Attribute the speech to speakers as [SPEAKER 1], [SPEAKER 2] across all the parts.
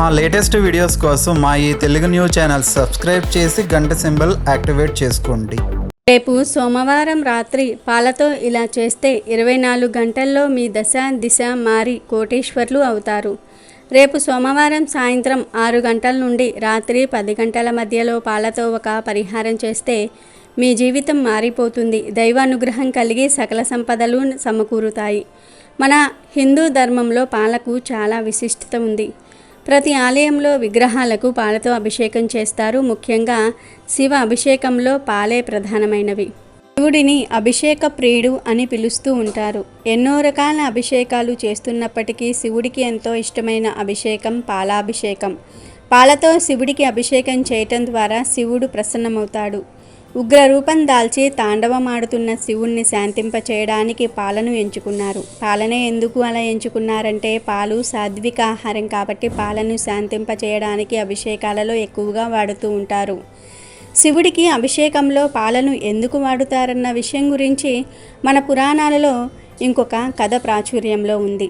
[SPEAKER 1] మా latest videos కోసం మా ఈ తెలుగు న్యూస్ ఛానల్ సబ్స్క్రైబ్ చేసి గంట సింబల్ యాక్టివేట్ చేసుకోండి.
[SPEAKER 2] రేపు సోమవారం రాత్రి పాలతో ఇలా చేస్తే ఇరవై నాలుగు గంటల్లో మీ దశ దిశ మారి కోటేశ్వర్లు అవుతారు. రేపు సోమవారం సాయంత్రం ఆరు గంటల నుండి రాత్రి పది గంటల మధ్యలో పాలతో ఒక పరిహారం చేస్తే మీ జీవితం మారిపోతుంది. దైవానుగ్రహం కలిగి సకల సంపదలు సమకూరుతాయి. మన హిందూ ధర్మంలో పాలకు చాలా విశిష్టత ఉంది. ప్రతి ఆలయంలో విగ్రహాలకు పాలతో అభిషేకం చేస్తారు. ముఖ్యంగా శివ అభిషేకంలో పాలే ప్రధానమైనవి. శివుడిని అభిషేక ప్రియుడు అని పిలుస్తూ ఉంటారు. ఎన్నో రకాల అభిషేకాలు చేస్తున్నప్పటికీ శివుడికి ఎంతో ఇష్టమైన అభిషేకం పాలాభిషేకం. పాలతో శివుడికి అభిషేకం చేయటం ద్వారా శివుడు ప్రసన్నమవుతాడు. ఉగ్రరూపం దాల్చి తాండవమాడుతున్న శివుణ్ణి శాంతింప చేయడానికి పాలను ఎంచుకున్నారు. పాలనే ఎందుకు అలా ఎంచుకున్నారంటే పాలు సాత్విక ఆహారం కాబట్టి పాలను శాంతింప చేయడానికి అభిషేకాలలో ఎక్కువగా వాడుతూ ఉంటారు. శివుడికి అభిషేకంలో పాలను ఎందుకు వాడుతారన్న విషయం గురించి మన పురాణాలలో ఇంకొక కథ ప్రాచుర్యంలో ఉంది.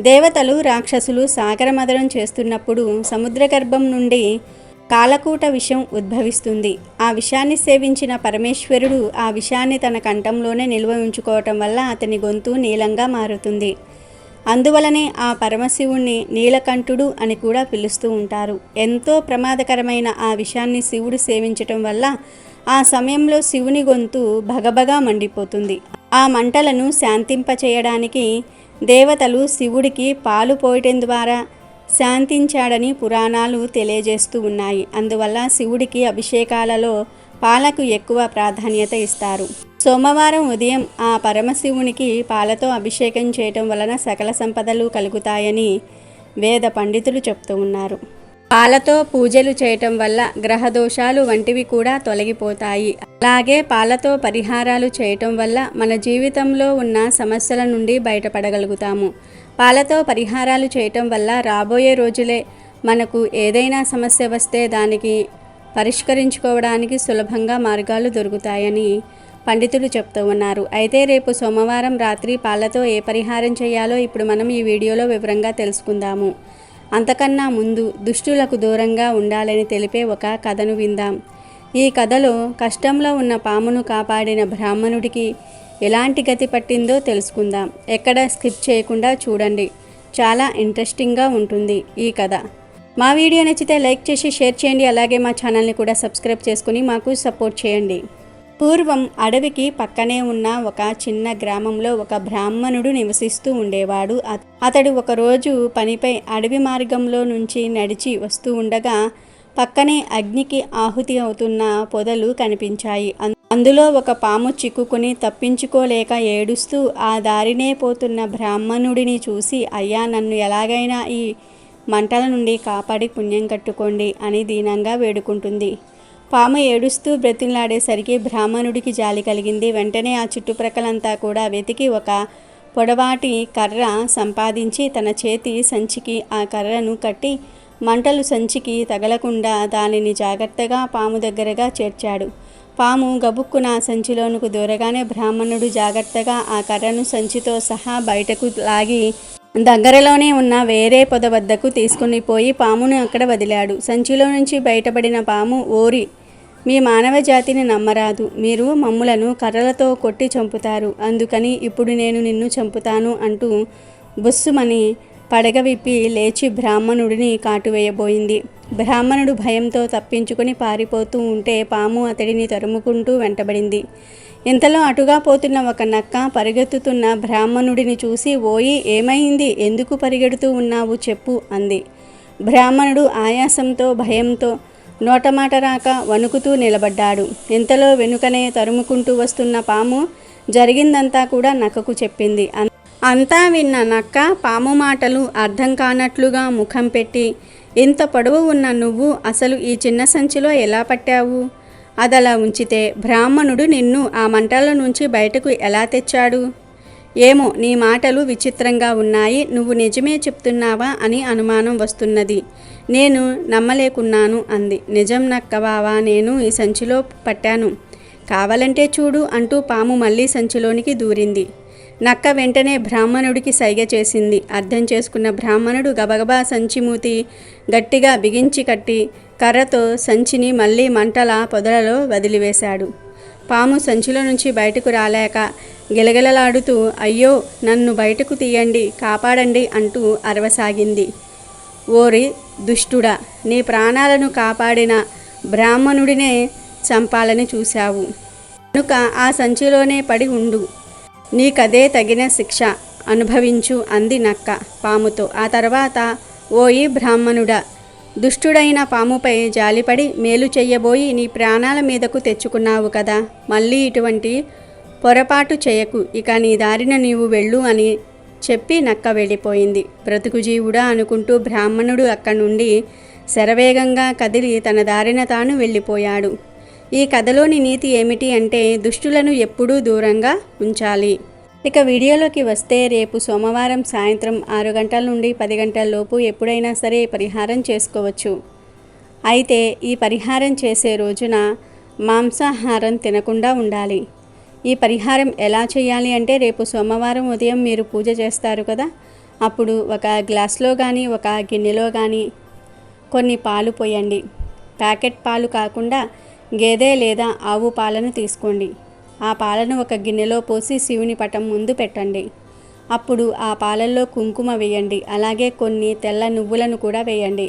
[SPEAKER 2] దేవతలు రాక్షసులు సాగరమదనం చేస్తున్నప్పుడు సముద్ర గర్భం నుండి కాలకూట విషం ఉద్భవిస్తుంది. ఆ విషాన్ని సేవించిన పరమేశ్వరుడు ఆ విషాన్ని తన కంఠంలోనే నిల్వ ఉంచుకోవటం వల్ల అతని గొంతు నీలంగా మారుతుంది. అందువలనే ఆ పరమశివుణ్ణి నీలకంఠుడు అని కూడా పిలుస్తూ ఉంటారు. ఎంతో ప్రమాదకరమైన ఆ విషాన్ని శివుడు సేవించటం వల్ల ఆ సమయంలో శివుని గొంతు భగభగా మండిపోతుంది. ఆ మంటలను శాంతింపచేయడానికి దేవతలు శివుడికి పాలు పోయటం ద్వారా శాంతించాడని పురాణాలు తెలియజేస్తూ ఉన్నాయి. అందువల్ల శివుడికి అభిషేకాలలో పాలకు ఎక్కువ ప్రాధాన్యత ఇస్తారు. సోమవారం ఉదయం ఆ పరమశివునికి పాలతో అభిషేకం చేయటం వలన సకల సంపదలు కలుగుతాయని వేద పండితులు చెప్తూ ఉన్నారు. పాలతో పూజలు చేయటం వల్ల గ్రహ దోషాలు వంటివి కూడా తొలగిపోతాయి. అలాగే పాలతో పరిహారాలు చేయటం వల్ల మన జీవితంలో ఉన్న సమస్యల నుండి బయటపడగలుగుతాము. పాలతో పరిహారాలు చేయటం వల్ల రాబోయే రోజులే మనకు ఏదైనా సమస్య వస్తే దానికి పరిష్కరించుకోవడానికి సులభంగా మార్గాలు దొరుకుతాయని పండితులు చెప్తూ ఉన్నారు. అయితే రేపు సోమవారం రాత్రి పాలతో ఏ పరిహారం చేయాలో ఇప్పుడు మనం ఈ వీడియోలో వివరంగా తెలుసుకుందాము. అంతకన్నా ముందు దుష్టులకు దూరంగా ఉండాలని తెలిపే ఒక కథను విందాం. ఈ కథలో కష్టంలో ఉన్న పామును కాపాడిన బ్రాహ్మణుడికి ఎలాంటి గతి పట్టిందో తెలుసుకుందాం. ఎక్కడ స్కిప్ చేయకుండా చూడండి. చాలా ఇంట్రెస్టింగ్గా ఉంటుంది ఈ కథ. మా వీడియో నచ్చితే లైక్ చేసి షేర్ చేయండి. అలాగే మా ఛానల్ని కూడా సబ్స్క్రైబ్ చేసుకుని మాకు సపోర్ట్ చేయండి. పూర్వం అడవికి పక్కనే ఉన్న ఒక చిన్న గ్రామంలో ఒక బ్రాహ్మణుడు నివసిస్తూ ఉండేవాడు. అతడు ఒకరోజు పనిపై అడవి మార్గంలో నుంచి నడిచి వస్తూ ఉండగా పక్కనే అగ్నికి ఆహుతి అవుతున్న పొదలు కనిపించాయి. అందులో ఒక పాము చిక్కుకుని తప్పించుకోలేక ఏడుస్తూ ఆ దారినే పోతున్న బ్రాహ్మణుడిని చూసి అయ్యా నన్ను ఎలాగైనా ఈ మంటల నుండి కాపాడి పుణ్యం కట్టుకోండి అని దీనంగా వేడుకుంటుంది. పాము ఏడుస్తూ బ్రతిలాడేసరికి బ్రాహ్మణుడికి జాలి కలిగింది. వెంటనే ఆ చుట్టుప్రక్కలంతా కూడా వెతికి ఒక పొడవాటి కర్ర సంపాదించి తన చేతి సంచికి ఆ కర్రను కట్టి మంటలు సంచికి తగలకుండా దానిని జాగ్రత్తగా పాము దగ్గరగా చేర్చాడు. పాము గబుక్కున ఆ సంచిలోనికి దూరగానే బ్రాహ్మణుడు జాగ్రత్తగా ఆ కర్రను సంచితో సహా బయటకు లాగి దగ్గరలోనే ఉన్న వేరే పొద వద్దకు తీసుకుని పోయి పామును అక్కడ వదిలాడు. సంచిలో నుంచి బయటపడిన పాము ఓరి మీ మానవ జాతిని నమ్మరాదు. మీరు మమ్ములను కర్రలతో కొట్టి చంపుతారు. అందుకని ఇప్పుడు నేను నిన్ను చంపుతాను అంటూ బుస్సుమని పడగ విప్పి లేచి బ్రాహ్మణుడిని కాటువేయబోయింది. బ్రాహ్మణుడు భయంతో తప్పించుకుని పారిపోతూ ఉంటే పాము అతడిని తరుముకుంటూ వెంటబడింది. ఇంతలో అటుగా పోతున్న ఒక నక్క పరిగెత్తుతున్న బ్రాహ్మణుడిని చూసి ఓయి ఏమైంది? ఎందుకు పరిగెడుతూ ఉన్నావు చెప్పు అంది. బ్రాహ్మణుడు ఆయాసంతో భయంతో నోటమాట రాక వణుకుతూ నిలబడ్డాడు. ఇంతలో వెనుకనే తరుముకుంటూ వస్తున్న పాము జరిగిందంతా కూడా నక్కకు చెప్పింది అంతా విన్న నక్క పాము మాటలు అర్థం కానట్లుగా ముఖం పెట్టి ఇంత పొడవు ఉన్న నువ్వు అసలు ఈ చిన్న సంచిలో ఎలా పట్టావు? అదలా ఉంచితే బ్రాహ్మణుడు నిన్ను ఆ మంటల నుంచి బయటకు ఎలా తెచ్చాడు? ఏమో నీ మాటలు విచిత్రంగా ఉన్నాయి నువ్వు నిజమే చెప్తున్నావా? అని అనుమానం వస్తున్నది. నేను నమ్మలేకున్నాను అంది. నిజం నక్క బావా నేను ఈ సంచిలో పట్టాను. కావాలంటే చూడు అంటూ పాము మళ్ళీ సంచిలోనికి దూరింది. నక్క వెంటనే బ్రాహ్మణుడికి సైగ చేసింది. అర్థం చేసుకున్న బ్రాహ్మణుడు గబగబా సంచి మూతి గట్టిగా బిగించి కట్టి కర్రతో సంచిని మళ్ళీ మంటల పొదలలో వదిలివేశాడు. పాము సంచిలో నుంచి బయటకు రాలేక గిలగిలలాడుతూ అయ్యో నన్ను బయటకు తీయండి కాపాడండి అంటూ అరవసాగింది. ఓరి దుష్టుడా నీ ప్రాణాలను కాపాడిన బ్రాహ్మణుడినే చంపాలని చూశావు. కనుక ఆ సంచిలోనే పడి ఉండు. నీకదే తగిన శిక్ష. అనుభవించు అంది నక్క పాముతో. ఆ తర్వాత ఓయి బ్రాహ్మణుడా దుష్టుడైన పాముపై జాలిపడి మేలు చెయ్యబోయి నీ ప్రాణాల మీదకు తెచ్చుకున్నావు కదా. మళ్ళీ ఇటువంటి పొరపాటు చేయకు. ఇక నీ దారిన నీవు వెళ్ళు అని చెప్పి నక్క వెళ్ళిపోయింది. బ్రతుకు జీవుడా అనుకుంటూ బ్రాహ్మణుడు అక్కడి నుండి శరవేగంగా కదిలి తన దారిన తాను వెళ్ళిపోయాడు. ఈ కథలోని నీతి ఏమిటి అంటే దుష్టులను ఎప్పుడూ దూరంగా ఉంచాలి. ఇక వీడియోలోకి వస్తే రేపు సోమవారం సాయంత్రం ఆరు గంటల నుండి పది గంటల లోపు ఎప్పుడైనా సరే పరిహారం చేసుకోవచ్చు. అయితే ఈ పరిహారం చేసే రోజున మాంసాహారం తినకుండా ఉండాలి. ఈ పరిహారం ఎలా చేయాలి అంటే రేపు సోమవారం ఉదయం మీరు పూజ చేస్తారు కదా అప్పుడు ఒక గ్లాస్లో కానీ ఒక గిన్నెలో కానీ కొన్ని పాలు పోయండి. ప్యాకెట్ పాలు కాకుండా గేదె లేదా ఆవు పాలను తీసుకోండి. ఆ పాలను ఒక గిన్నెలో పోసి శివుని పటం ముందు పెట్టండి. అప్పుడు ఆ పాలల్లో కుంకుమ వేయండి. అలాగే కొన్ని తెల్ల నువ్వులను కూడా వేయండి.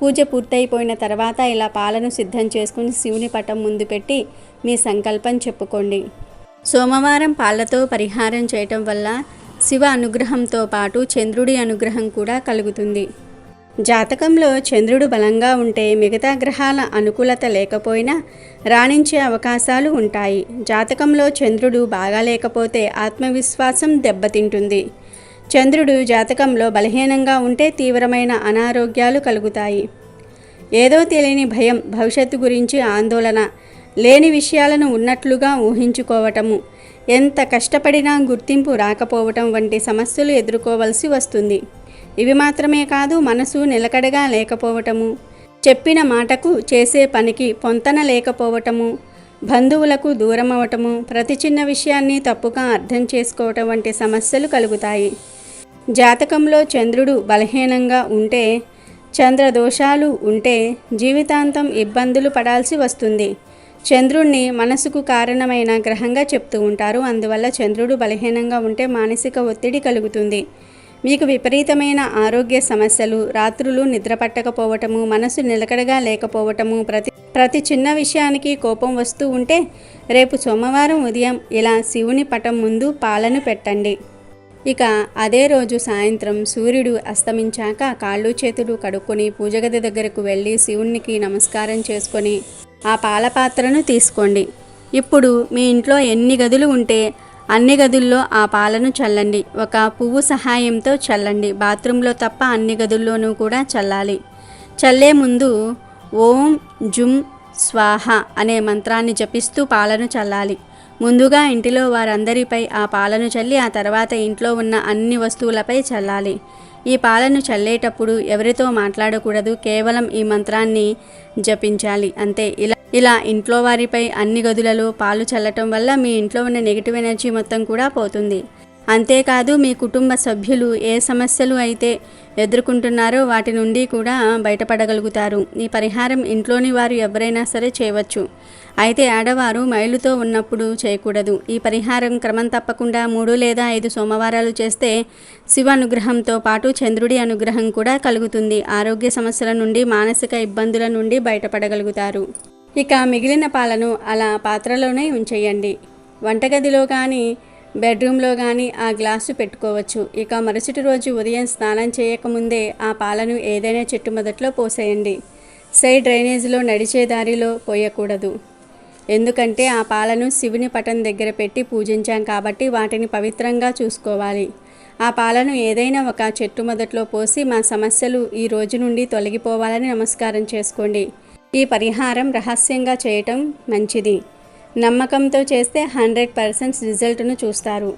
[SPEAKER 2] పూజ పూర్తయిపోయిన తర్వాత ఇలా పాలను సిద్ధం చేసుకుని శివుని పటం ముందు పెట్టి మీ సంకల్పం చెప్పుకోండి. సోమవారం పాలతో పరిహారం చేయటం వల్ల శివ అనుగ్రహంతో పాటు చంద్రుడి అనుగ్రహం కూడా కలుగుతుంది. జాతకంలో చంద్రుడు బలంగా ఉంటే మిగతా గ్రహాల అనుకూలత లేకపోయినా రాణించే అవకాశాలు ఉంటాయి. జాతకంలో చంద్రుడు బాగా లేకపోతే ఆత్మవిశ్వాసం దెబ్బతింటుంది. చంద్రుడు జాతకంలో బలహీనంగా ఉంటే తీవ్రమైన అనారోగ్యాలు కలుగుతాయి. ఏదో తెలియని భయం భవిష్యత్తు గురించి ఆందోళన లేని విషయాలను ఉన్నట్లుగా ఊహించుకోవటము ఎంత కష్టపడినా గుర్తింపు రాకపోవటం వంటి సమస్యలు ఎదుర్కోవలసి వస్తుంది. ఇవి మాత్రమే కాదు మనసు నిలకడగా లేకపోవటము. చెప్పిన మాటకు చేసే పనికి పొంతన లేకపోవటము. బంధువులకు దూరం అవటము ప్రతి చిన్న విషయాన్ని తప్పుగా అర్థం చేసుకోవటం వంటి సమస్యలు కలుగుతాయి. జాతకంలో చంద్రుడు బలహీనంగా ఉంటే చంద్రదోషాలు ఉంటే జీవితాంతం ఇబ్బందులు పడాల్సి వస్తుంది. చంద్రుణ్ణి మనసుకు కారణమైన గ్రహంగా చెప్తూ ఉంటారు. అందువల్ల చంద్రుడు బలహీనంగా ఉంటే మానసిక ఒత్తిడి కలుగుతుంది. మీకు విపరీతమైన ఆరోగ్య సమస్యలు రాత్రులు నిద్ర పట్టకపోవటము మనసు నిలకడగా లేకపోవటము ప్రతి ప్రతి చిన్న విషయానికి కోపం వస్తూ ఉంటే రేపు సోమవారం ఉదయం ఇలా శివుని పటం ముందు పాలను పెట్టండి. ఇక అదే రోజు సాయంత్రం సూర్యుడు అస్తమించాక కాళ్ళు చేతులు కడుక్కొని పూజగది దగ్గరకు వెళ్ళి శివునికి నమస్కారం చేసుకొని ఆ పాల పాత్రను తీసుకోండి. ఇప్పుడు మీ ఇంట్లో ఎన్ని గదులు ఉంటే అన్ని గదుల్లో ఆ పాలను చల్లండి. ఒక పువ్వు సహాయంతో చల్లండి. బాత్రూంలో తప్ప అన్ని గదుల్లోనూ కూడా చల్లాలి. చల్లే ముందు ఓం జుమ్ స్వాహ అనే మంత్రాన్ని జపిస్తూ పాలను చల్లాలి. ముందుగా ఇంటిలో వారందరిపై ఆ పాలను చల్లి ఆ తర్వాత ఇంట్లో ఉన్న అన్ని వస్తువులపై చల్లాలి. ఈ పాలను చల్లేటప్పుడు ఎవరితో మాట్లాడకూడదు కేవలం ఈ మంత్రాన్ని జపించాలి. అంతే. ఇలా ఇలా ఇంట్లో వారిపై అన్ని గదులలో పాలు చల్లటం వల్ల మీ ఇంట్లో ఉన్న నెగిటివ్ ఎనర్జీ మొత్తం కూడా పోతుంది. అంతేకాదు మీ కుటుంబ సభ్యులు ఏ సమస్యలు అయితే ఎదుర్కొంటున్నారో వాటి నుండి కూడా బయటపడగలుగుతారు. ఈ పరిహారం ఇంట్లోని వారు ఎవరైనా సరే చేయవచ్చు. అయితే ఆడవారు మైలుతో ఉన్నప్పుడు చేయకూడదు. ఈ పరిహారం క్రమం తప్పకుండా మూడు లేదా ఐదు సోమవారాలు చేస్తే శివ అనుగ్రహంతో పాటు చంద్రుడి అనుగ్రహం కూడా కలుగుతుంది. ఆరోగ్య సమస్యల నుండి మానసిక ఇబ్బందుల నుండి బయటపడగలుగుతారు. ఇక మిగిలిన పాలను అలా పాత్రలోనే ఉంచేయండి. వంటగదిలో కానీ బెడ్రూమ్లో కానీ ఆ గ్లాసు పెట్టుకోవచ్చు. ఇక మరుసటి రోజు ఉదయం స్నానం చేయకముందే ఆ పాలను ఏదైనా చెట్టు మొదట్లో పోసేయండి. సైడ్ డ్రైనేజీలో నడిచే దారిలో పోయకూడదు. ఎందుకంటే ఆ పాలను శివుని పటం దగ్గర పెట్టి పూజించాం కాబట్టి వాటిని పవిత్రంగా చూసుకోవాలి. ఆ పాలను ఏదైనా ఒక చెట్టు మొదట్లో పోసి మా సమస్యలు ఈ రోజు నుండి తొలగిపోవాలని నమస్కారం చేసుకోండి. ఈ పరిహారం రహస్యంగా చేయటం మంచిది. నమ్మకంతో చేస్తే హండ్రెడ్ పర్సెంట్ రిజల్ట్ను చూస్తారు.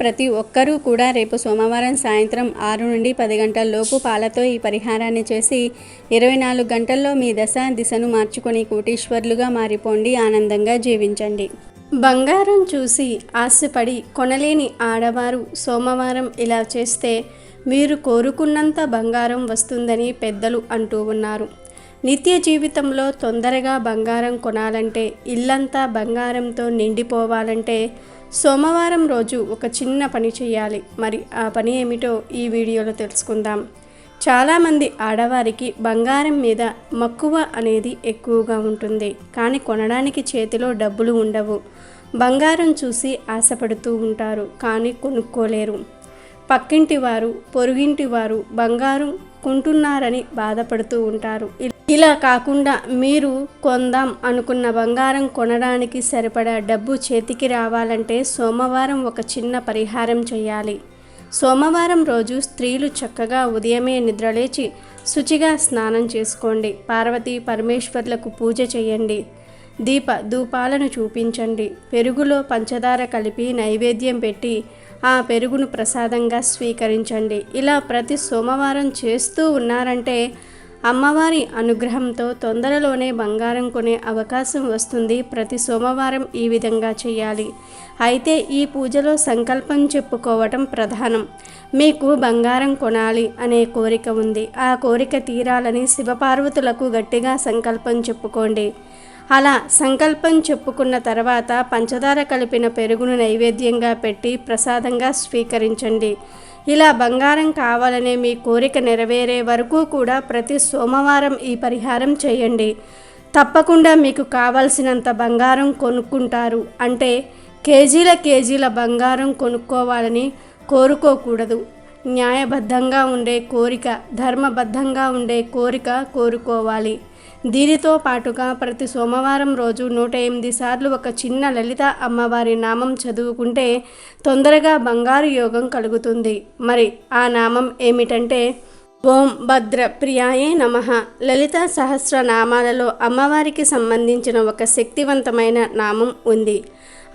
[SPEAKER 3] ప్రతి ఒక్కరూ కూడా రేపు సోమవారం సాయంత్రం ఆరు నుండి పది గంటల లోపు పాలతో ఈ పరిహారాన్ని చేసి ఇరవై నాలుగు గంటల్లో మీ దశ దిశను మార్చుకొని కోటీశ్వర్లుగా మారిపోండి ఆనందంగా జీవించండి. బంగారం చూసి ఆశపడి కొనలేని ఆడవారు సోమవారం ఇలా చేస్తే మీరు కోరుకున్నంత బంగారం వస్తుందని పెద్దలు అంటూ ఉన్నారు. నిత్య జీవితంలో తొందరగా బంగారం కొనాలంటే ఇల్లంతా బంగారంతో నిండిపోవాలంటే సోమవారం రోజు ఒక చిన్న పని చేయాలి. మరి ఆ పని ఏమిటో ఈ వీడియోలో తెలుసుకుందాం. చాలామంది ఆడవారికి బంగారం మీద మక్కువ అనేది ఎక్కువగా ఉంటుంది. కానీ కొనడానికి చేతిలో డబ్బులు ఉండవు. బంగారం చూసి ఆశపడుతూ ఉంటారు కానీ కొనుక్కోలేరు. పక్కింటి వారు పొరుగింటి వారు బంగారం కొంటున్నారని బాధపడుతూ ఉంటారు. ఇలా కాకుండా మీరు కొందాం అనుకున్న బంగారం కొనడానికి సరిపడా డబ్బు చేతికి రావాలంటే సోమవారం ఒక చిన్న పరిహారం చేయాలి. సోమవారం రోజు స్త్రీలు చక్కగా ఉదయమే నిద్రలేచి శుచిగా స్నానం చేసుకోండి. పార్వతీ పరమేశ్వర్లకు పూజ చేయండి. దీప ధూపాలను చూపించండి. పెరుగులో పంచదార కలిపి నైవేద్యం పెట్టి ఆ పెరుగును ప్రసాదంగా స్వీకరించండి. ఇలా ప్రతి సోమవారం చేస్తూ ఉన్నారంటే అమ్మవారి అనుగ్రహంతో తొందరలోనే బంగారం కొనే అవకాశం వస్తుంది. ప్రతి సోమవారం ఈ విధంగా చేయాలి. అయితే ఈ పూజలో సంకల్పం చెప్పుకోవటం ప్రధానం. మీకు బంగారం కొనాలి అనే కోరిక ఉంది. ఆ కోరిక తీరాలని శివపార్వతులకు గట్టిగా సంకల్పం చెప్పుకోండి. అలా సంకల్పం చెప్పుకున్న తర్వాత పంచదార కలిపిన పెరుగును నైవేద్యంగా పెట్టి ప్రసాదంగా స్వీకరించండి. ఇలా బంగారం కావాలనే మీ కోరిక నెరవేరే వరకు కూడా ప్రతి సోమవారం ఈ పరిహారం చేయండి. తప్పకుండా మీకు కావలసినంత బంగారం కొనుక్కుంటారు. అంటే కేజీల కేజీల బంగారం కొనుక్కోవాలని కోరుకోకూడదు. న్యాయబద్ధంగా ఉండే కోరిక ధర్మబద్ధంగా ఉండే కోరిక కోరుకోవాలి. దీనితో పాటుగా ప్రతి సోమవారం రోజు నూట ఎనిమిది సార్లు ఒక చిన్న లలిత అమ్మవారి నామం చదువుకుంటే తొందరగా బంగారు యోగం కలుగుతుంది. మరి ఆ నామం ఏమిటంటే ఓం భద్ర ప్రియాయే నమ. లలిత సహస్రనామాలలో అమ్మవారికి సంబంధించిన ఒక శక్తివంతమైన నామం ఉంది.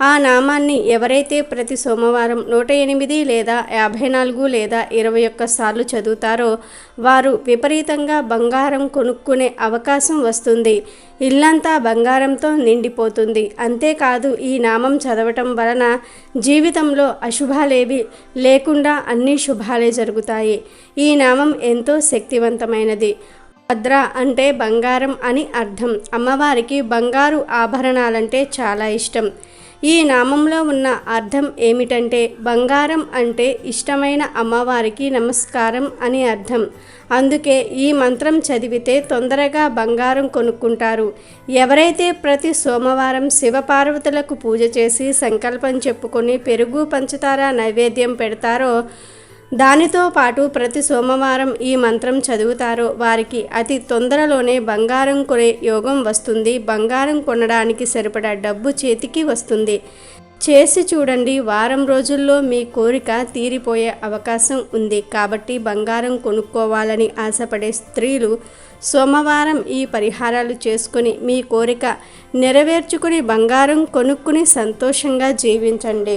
[SPEAKER 3] ఆ నామాన్ని ఎవరైతే ప్రతి సోమవారం నూట ఎనిమిది లేదా యాభై నాలుగు లేదా ఇరవై ఒక్క సార్లు చదువుతారో వారు విపరీతంగా బంగారం కొనుక్కునే అవకాశం వస్తుంది. ఇల్లంతా బంగారంతో నిండిపోతుంది. అంతేకాదు ఈ నామం చదవటం వలన జీవితంలో అశుభాలేవి లేకుండా అన్ని శుభాలే జరుగుతాయి. ఈ నామం ఎంతో శక్తివంతమైనది. భద్ర అంటే బంగారం అని అర్థం. అమ్మవారికి బంగారు ఆభరణాలంటే చాలా ఇష్టం. ఈ నామంలో ఉన్న అర్థం ఏమిటంటే బంగారం అంటే ఇష్టమైన అమ్మవారికి నమస్కారం అని అర్థం. అందుకే ఈ మంత్రం చదివితే తొందరగా బంగారం కొనుక్కుంటారు. ఎవరైతే ప్రతి సోమవారం శివపార్వతులకు పూజ చేసి సంకల్పం చెప్పుకొని పెరుగు పంచదార నైవేద్యం పెడతారో దానితో పాటు ప్రతి సోమవారం ఈ మంత్రం చదువుతారో వారికి అతి తొందరలోనే బంగారం కొనే యోగం వస్తుంది. బంగారం కొనడానికి సరిపడా డబ్బు చేతికి వస్తుంది. చేసి చూడండి వారం రోజుల్లో మీ కోరిక తీరిపోయే అవకాశం ఉంది. కాబట్టి బంగారం కొనుక్కోవాలని ఆశపడే స్త్రీలు సోమవారం ఈ పరిహారాలు చేసుకుని మీ కోరిక నెరవేర్చుకుని బంగారం కొనుక్కుని సంతోషంగా జీవించండి.